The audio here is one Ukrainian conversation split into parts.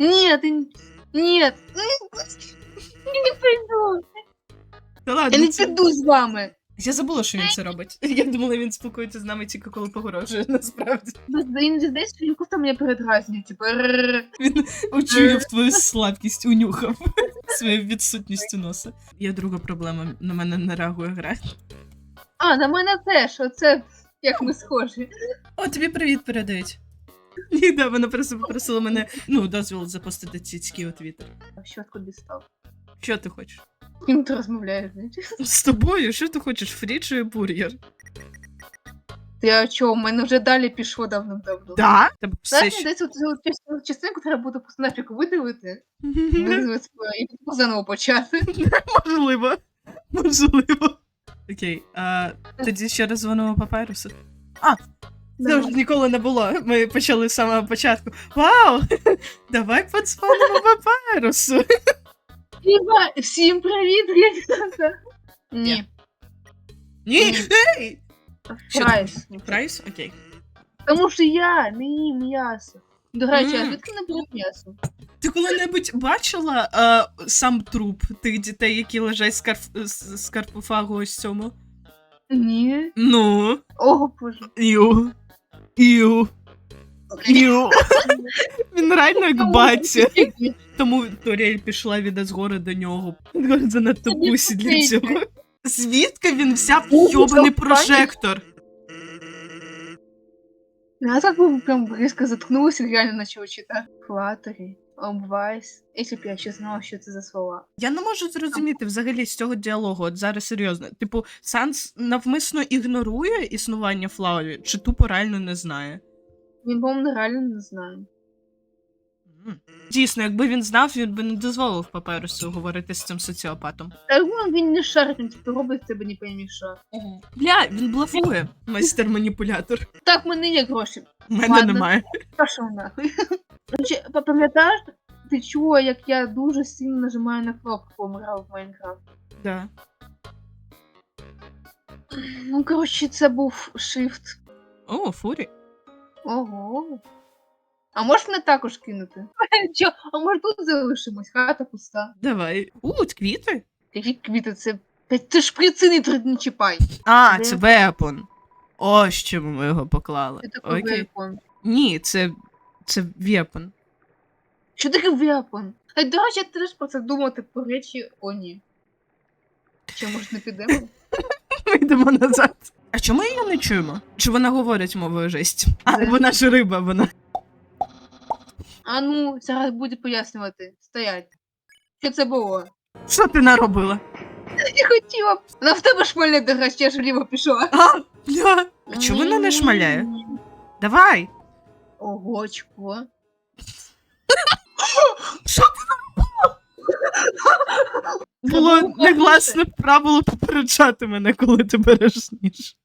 Нет. Нет. Я не пойду. Та Я ладно, не це... піду з вами. Я забула, що він це робить. Я думала, він спілкується з нами тільки коли погрожує, насправді. Іноді здається, що він просто мене передразнює, типу. «Рррр». Він учуяв твою слабкість, унюхав своєю відсутністю носа. Є друга проблема, на мене не реагує гра. А, на мене теж, оце як ми схожі. О, тобі привіт передають. Ні, да, вона просто попросила мене ну, дозвіл запостити цицьки у Твіттер. Щотку дістав. Що ти хочеш? З ким ти розмовляєш? З тобою? Що ти хочеш? Фрі чи бургер? Я чого, у мене вже далі пішло давно-давно. Да? Тебе все Знаєш, ще... десь от цю частину- частинку треба буде просто нафіг видалити, визвати і потім заново почати. Можливо. Можливо. Окей, а тоді ще раз дзвонимо папірусу. А, це вже ніколи не було. Ми почали з самого початку. Вау! Давай подзвонимо папірусу. Іва, всім привіт, ребята! Ні, Ні! Ей! Що прайс. Прайс? Окей. Тому що я не їм м'ясо. До речі, а звідки не беруть м'ясо? Ти коли-небудь бачила е, сам труп тих дітей, які лежать з, карф... з з карпофагу ось цьому? Ні. Ну. Ого, боже. Ю. Ю. Іу. Він реально як батя. Тому Торіель пішла від Азгора до нього. Він занадто Тобі пусі для цього. Звідки він взяв Ого, йобаний прожектор? Я так прям різко заткнулась и реально начала читать. Флаттери, обвайс. Если б я ще знала, що це за слова. Я не можу зрозуміти взагалі з цього діалогу. От зараз серйозно. Типу, Санс навмисно ігнорує існування Флаурі, чи тупо реально не знає. Він, по-моєму, реально не знаю. М. Дійсно, якби він знав, він би не дозволив паперусу говорити з цим соціопатом. Та ну, він не шарить, він типу робить тебе не поймі що. Бля, він блефує, майстер-маніпулятор. Так, в мене є гроші. У мене Ладно. немає. Пішов нахуй. Короче, па- пам'ятаєш, ти чула, як я дуже сильно нажимаю на кнопку, коли ми в Майнкрафт? Да. Ну, коротше, це був shift. О, фурі. Ого. А можеш мене також кинути? Чо? А може тут залишимось? Хата пуста. Давай. У, от квіти. Які квіти, це. Та Ти шприци не не чіпай. А, Де? це вепон. Ось чому ми його поклали. Таке Окей. вепон? Ні, це. Це вепон. Що таке вепон? А до речі, я теж про це думати по речі, о ні. Чи може не підемо? Ми йдемо назад. А чому її не чуємо? Чи вона говорить мовою жесть? А, вона ж риба, вона. А ну, зараз буде пояснювати. Стоять. Що це було? Що ти наробила? Я хотіла. б- Вона в тебе шмальне до речі, я ж вліво пішла. А, бля. А чому вона не шмаляє? Давай. Ого, чого? Що Було негласне правило попереджати мене, коли ти береш ніж.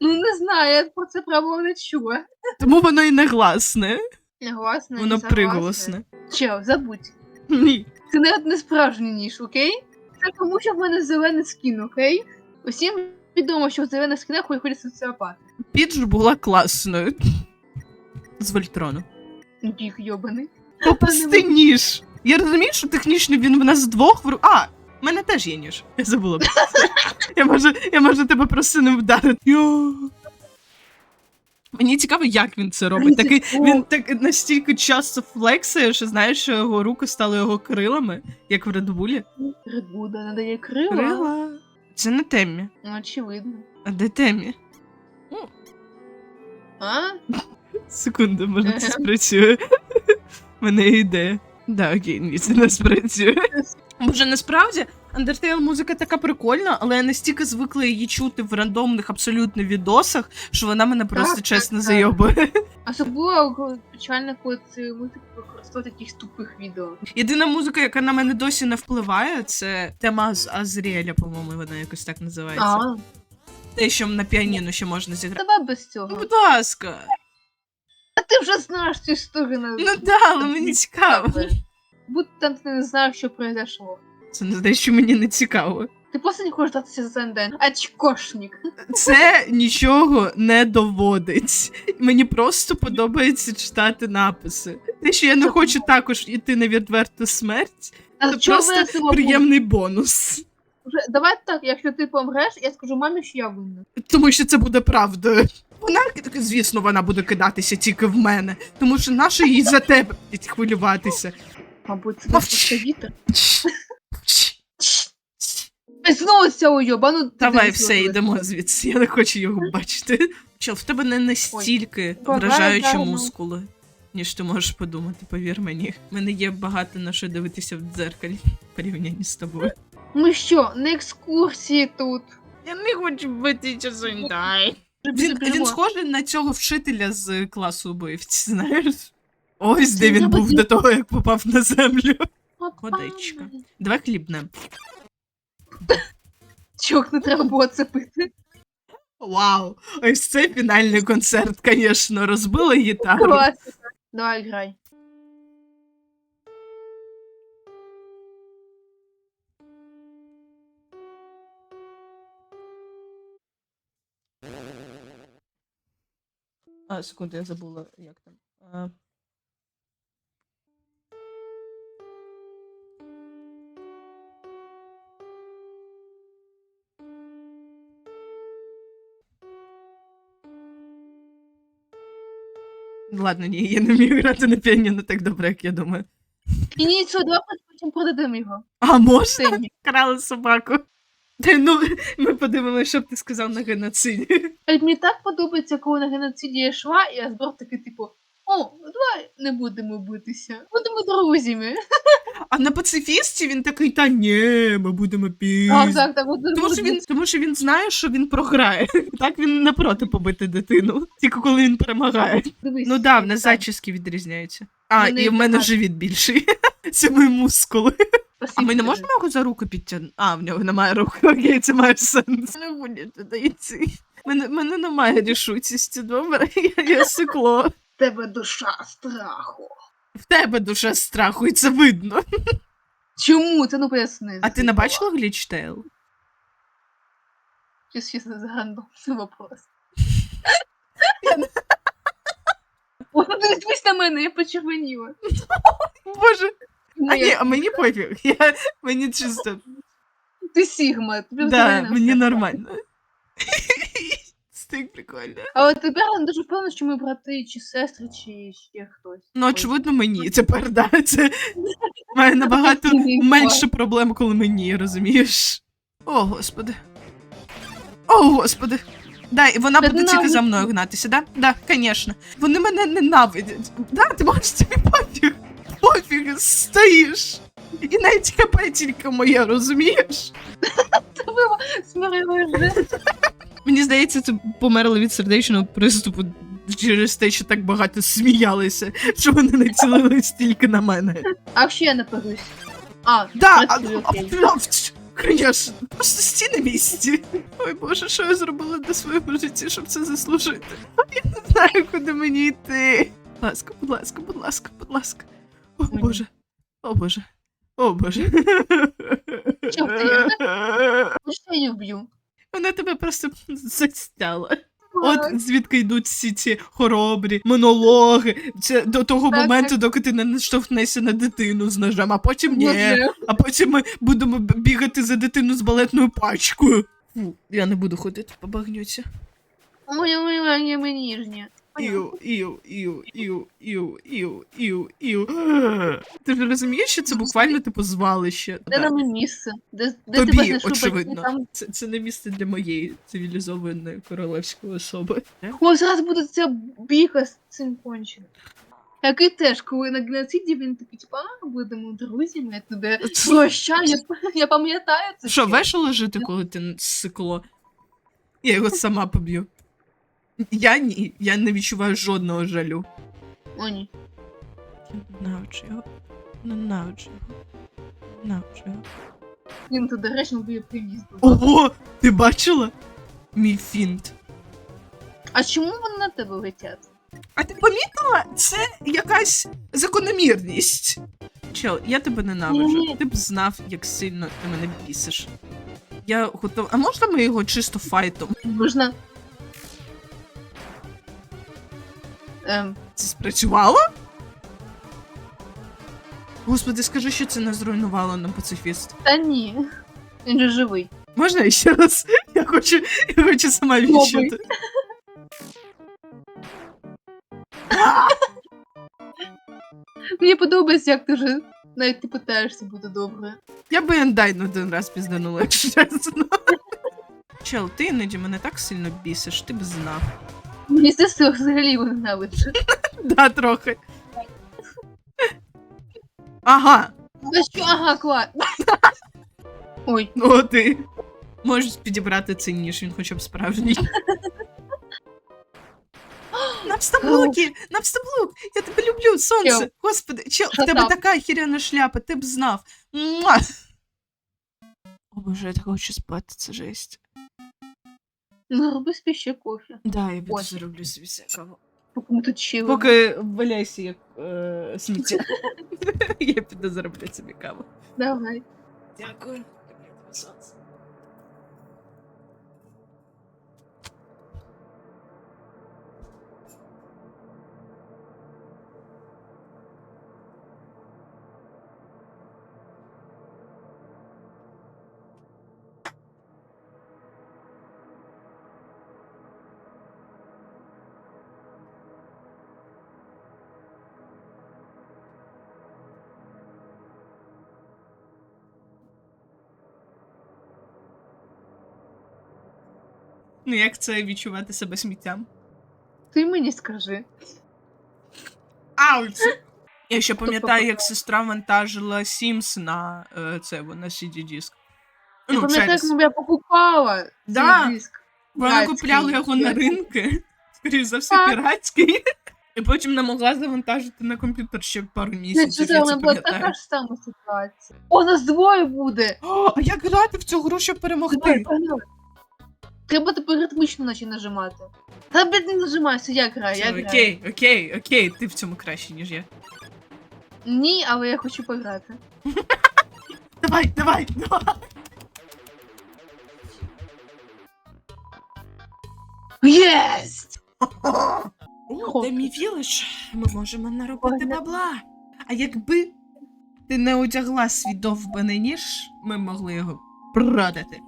Ну не знаю, я про це правило не чула. Тому воно і негласне, Негласне, воно согласне. приголосне. Чел, забудь. Ні. Це навіть не справжній ніж, окей? Це тому, що в мене зелений скін, окей? Усім відомо, що в зелених скінах ходять соціопати. Підж була класною. З Вольтрону. Біг йобаний. Попусти ніж. Я розумію, що технічно він в нас двох в ру- А, в мене теж є ніж. Я забула. я, можу, я можу тебе просто не вдарити. Йо. Мені цікаво, як він це робить. Такий, він так настільки часто флексує, що знаєш, що його руки стали його крилами, як в Редбулі. Редбуда надає крила. Крила. Це не темі. Ну, очевидно. А де темі? А? Секунду, може це спрацює. У мене ідея. Да, окей, ні, це не спрацює. Може, насправді Undertale музика така прикольна, але я настільки звикла її чути в рандомних абсолютно відосах, що вона мене просто так, чесно так. зайобує. Особливо коли- печально, коли це музику використовують таких тупих відео. Єдина музика, яка на мене досі не впливає, це тема з Азріеля, по-моєму, вона якось так називається. А, Те, що на піаніно ще можна зіграти. давай без Ну, цього. будь ласка. Ти вже знаєш цю історію на Ну да, але мені цікаво. Будь там ти не знаєш, що произошло. Це не те, що мені не цікаво. Ти просто не хочеш датися за день. Очкошник. Це нічого не доводить. Мені просто подобається читати написи. Те, що я не хочу також іти на відверту смерть, А це просто приємний бонус. Вже- Давай так, якщо ти помреш, я скажу мамі, що я винна. Тому що це буде правдою. Вона, звісно, вона буде кидатися тільки в мене, тому що нащо їй за тебе хвилюватися. Мабуть, це просто вітер. Знову ця уйоба, ну Давай, все, йдемо звідси. Я не хочу його бачити. Чел, в тебе не настільки Ой, вражаючі давай, мускули, ніж ти можеш подумати, повір мені. У мене є багато на що дивитися в дзеркалі в порівнянні з тобою. Ми що, на екскурсії тут? Я не хочу бути часунтай. Вже Він, він схожий на цього вчителя з класу убивць, знаєш? Ось де він був до того, як попав на землю. Водичка. Давай хлібнем. Чок, не треба було це пити. Вау! Ось це фінальний концерт, звісно, розбили гітару. Класика. Давай, грай. А, секунду, я забула, як там. А... Ладно, ні, я не вмію грати на піаніно так добре, як я думаю. І ні, що, давай потім продадемо його. А можна? Крали собаку. Та ну, ми подивимося, що б ти сказав на геноциді. Але мені так подобається, коли на геноциді я йшла, і Асбор такий, типу, о, давай не будемо битися, будемо друзями. А на пацифісті він такий, та ні, ми будемо пізно. Так, так, так, Тому що, він, тому що він знає, що він програє. Так він не проти побити дитину, тільки коли він перемагає. Дивись. Ну да, в нас зачіски відрізняються. А, і в мене живіт більший. Це мої мускули. А ми не можемо його за руку підтягнути? А, в нього немає рук. Окей, це має сенс. Не буде туди йти. Мене, мене немає рішучості, добре? Я, я сикло. В Тебе душа страху. В тебе душа страху, і це видно. Чому? Це ну поясни. А ти не бачила глічтейл? Щас, щас, рандомний вопрос. Ну дивись на мене, я почервоніла. Боже, а, ні, а мені пофіг. Я, мені чисто. Ти Сігма, тобі Да, мені все. нормально. Це так прикольно. Але тепер я дуже впевнена, що ми брати, чи сестри, чи ще хтось. Ну, очевидно, мені. Тепер, да, це має набагато менше проблем, коли мені, розумієш? О, господи. О, господи. Да, і вона Та буде тільки за мною гнатися, да? Да, звісно. Вони мене ненавидять. Да, ти можеш тобі пофіг. Пофіг, стоїш. І навіть хп тільки моє, розумієш? Вже. Мені здається, ти померли від сердечного приступу через те, що так багато сміялися, що вони націлились тільки на мене. А якщо я нападусь? А, Да, а, а, Конечно, просто стій на місці. Ой боже, що я зробила для своєму житті, щоб це заслужити? Я не знаю, куди мені йти. Будь ласка, будь ласка, будь ласка, будь ласка. О Ой. боже. О боже. О боже. Чого ти? Я її вб'ю? Вона тебе просто застяла. От звідки йдуть всі ці хоробрі монологи. Це до того Так, моменту, доки ти не наштовхнешся на дитину з ножем, а потім ні. Може. А потім ми будемо бігати за дитину з балетною пачкою. Фу, я не буду ходити по багнюці. Ой, ой, ой, ми ніжні. Іу, іу, іу, іу, іу, іу, іу, іу. Ти ж розумієш, що це буквально типу звалище. Де Так. нам місце? Де, де Тобі, тебе очевидно. там... Це, це не місце для моєї цивілізованої королевської особи. О, зараз буде ця бійка з цим конченим. Який теж, коли на геноциді він такий, типа, а, будемо друзями, я тебе прощаю, я, я пам'ятаю це. Що, ще. весело жити, коли ти сикло? Я його сама поб'ю. Я ні, я не відчуваю жодного жалю. О, ні. Ненавиджу його. Ненавиджу його. Ненавиджу його. Він туди речно буде привіз. Ого! Ти бачила? Мій фінт. А чому вони на тебе летять? А ти помітила? Це якась закономірність. Чел, я тебе ненавиджу. Ні. Ти б знав, як сильно ти мене бісиш. Я готова. А можна ми його чисто файтом? Можна. Ем, Це спрацювало? Господи, скажи, що це не зруйнувало нам пацифіст. та ні. Він же живий. Можна ще раз? Я хочу, я хочу сама відчути. Мені подобається, як ти вже навіть ти питаєшся, буде добре. Я би Ендайн один раз пізданула, якщо чесно. Чел, ти іноді мене так сильно бісиш, ти б знав. Мені сестри взагалі його ненавидить. Да, трохи. Ага, За що? Ага, клас. Ой, ну ти. Можеш підібрати цей ніж, він хоча б справжній. Навстаблуки! Навстаблук! Я тебе люблю, сонце! Чел. Господи, чел, в Shut тебе up. така хіряна шляпа, ти б знав. Муа! О боже, я так хочу спати, це жесть. Ну роби собі ще кофе. Да, я піду Ось. зароблю собі всякого. Поки ми тут ще Поки валяйся як е, сміття. я піду зароблю собі каву. Давай. Дякую. Ну, як це відчувати себе сміттям? Ти мені скажи. Ауч! Я ще пам'ятаю, як сестра вантажила на е, це на CD-диск. Я Ну, пам'ятаю, як я покупала Да. цей диск. Вона Піратський. купляла його на ринки, скоріш за все, Так. піратський. І потім не могла завантажити на комп'ютер ще пару Ні, місяців. це Я це була пам'ятаю. така ж сама ситуація. О, нас двоє буде! О, а як грати в цю гру, щоб Давай, перемогти? погнали. Треба тепер ритмично наче нажимати. Та блядь, не нажимайся, я граю, я граю. окей, окей, окей, ти в цьому краще, ніж я. Ні, але я хочу пограти. Давай, давай, давай. Єсть! О, де мій вілич? Ми можемо наробити Ой, не- бабла. А якби ти не одягла свій довбаний ніж, ми могли його продати.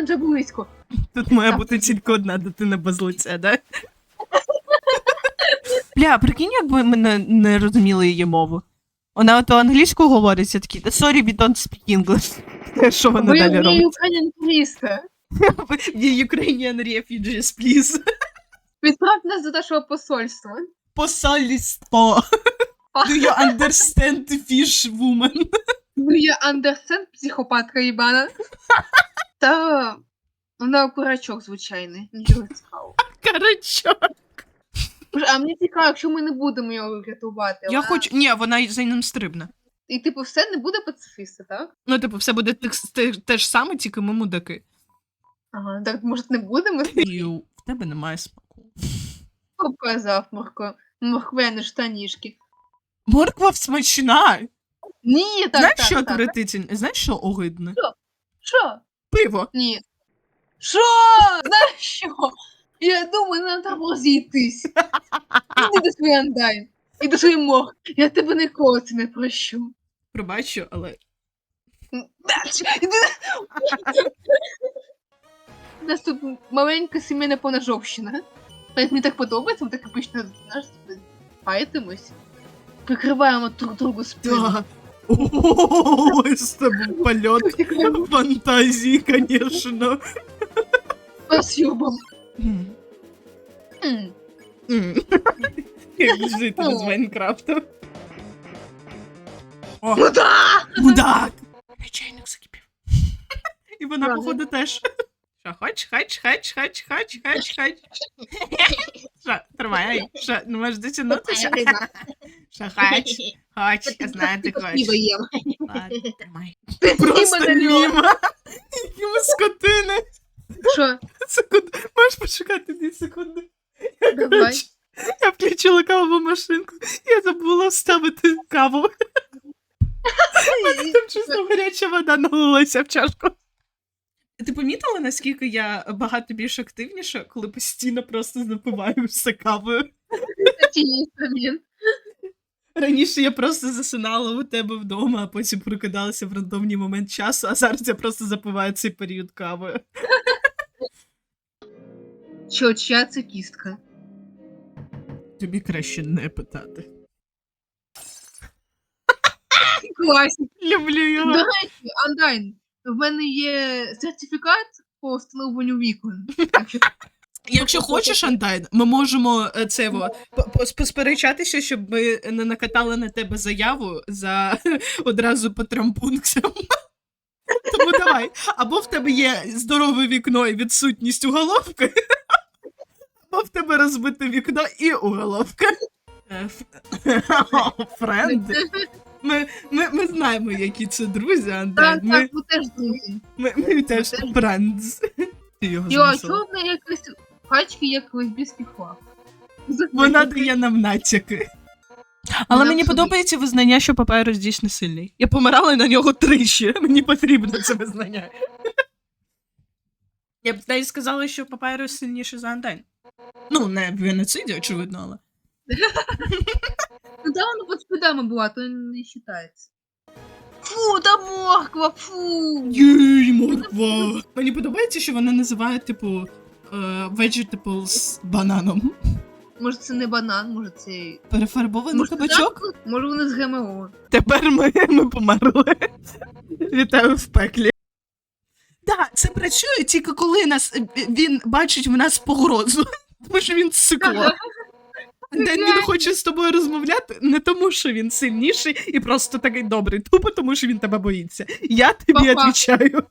Вже близько. Тут має Так. бути тільки одна дитина без лиця, да? Бля, прикинь, якби ми не, не розуміли її мову. Вона ото англійську говорить, я такий, sorry, we don't speak English. Що вона далі робить? The Ukrainian refugees, please. Відправте нас до нашого посольства. Посольство. Do you understand fish woman? Ну я Андерсен, психопатка їбана. Та вона курачок звичайний, нічого цікавого. Карачок. А мені цікаво, якщо ми не будемо його рятувати. Я вона- хочу. Ні, вона за ним стрибне. І типу все не буде пацифіста, так? Ну, типу, все буде те, те, те ж саме, тільки ми мудаки. Ага, так може не будемо? І в тебе немає смаку. Показав Марко. Морквяні штанішки. Морква смачна. Ні, так, Знаєш, так, що так. отвратительне? Знаєш, що огидне? Що? Пиво. Ні. Що? Знаєш що? Я думаю, нам треба розійтись. Іди до своєї андайн. І до своєї мох. Я тебе ніколи це не прощу. Пробачу, але. У нас тут маленька сімейна поножовщина. Навіть мені так подобається, ми так обично знаєш, файтимось. Прикриваємо друг другу спину. Да. Ой, з тобою польот фантазії, конечно. Спасибо. М. М. М. Як жити без Майнкрафту. О, Ну да! мудак! Чайник закипів. І вона, Правда. походу, теж. Що, хоч, хоч, хоч, хоч, хоч, хоч, хоч. Що, тримай, ай, що, не можеш дотягнутися? Що, хоч, хоч, я знаю, ти хочеш. Пиво. Ладно, тримай. Ти Просто мене ми скотини. Що? Секунду, можеш почекати дві секунди? Я, Давай. я включила кавову машинку, я забула вставити каву. Там чисто гаряча вода налилася в чашку. Ти помітила, наскільки я багато більш активніша, коли постійно просто запиваю все кавою? Раніше я просто засинала у тебе вдома, а потім прокидалася в рандомний момент часу, а зараз я просто запиваю цей період кавою. Що, чия це кістка? Тобі краще не питати. Класік. Люблю його. До речі, Андайн, в мене є сертифікат по встановленню вікон. Так що Якщо хочеш, Андайн, ми можемо е, це во, по- по- посперечатися, щоб ми не накатали на тебе заяву за одразу по трьом пунктам. Тому давай. Або в тебе є здорове вікно і відсутність уголовки, або в тебе розбите вікно і уголовка. Е, ф- Френди. Ми, ми, ми знаємо, які це друзі, Андайн. Так, Ми, так, ви теж друзі. ми, ми теж френдз. Ти його Йо, а змусила. чого в неї якась пачки як лесбійський флаг? Вона дає нам натяки. Але мені подобається визнання, що папайрус дійсно сильний. Я помирала на нього тричі. Мені потрібно це визнання. Я б навіть сказала, що папайрус сильніший за Андайн. Ну, не в геноциді, очевидно, але. Ну да, вона під спидами була, то не вважається. Фу, та морква, фу. Єй, морква! Мені подобається, що вона називає, типу, е, vegetables бананом. Може це не банан, може це... Перефарбований Може, кабачок? так? Може вони з ГМО. Тепер ми, ми померли. Вітаю в пеклі. Так, це працює тільки коли нас він бачить в нас погрозу. Тому що він цикло. Де він хоче з тобою розмовляти, не тому, що він сильніший і просто такий добрий, тупо тому, що він тебе боїться. Я тобі відповідаю.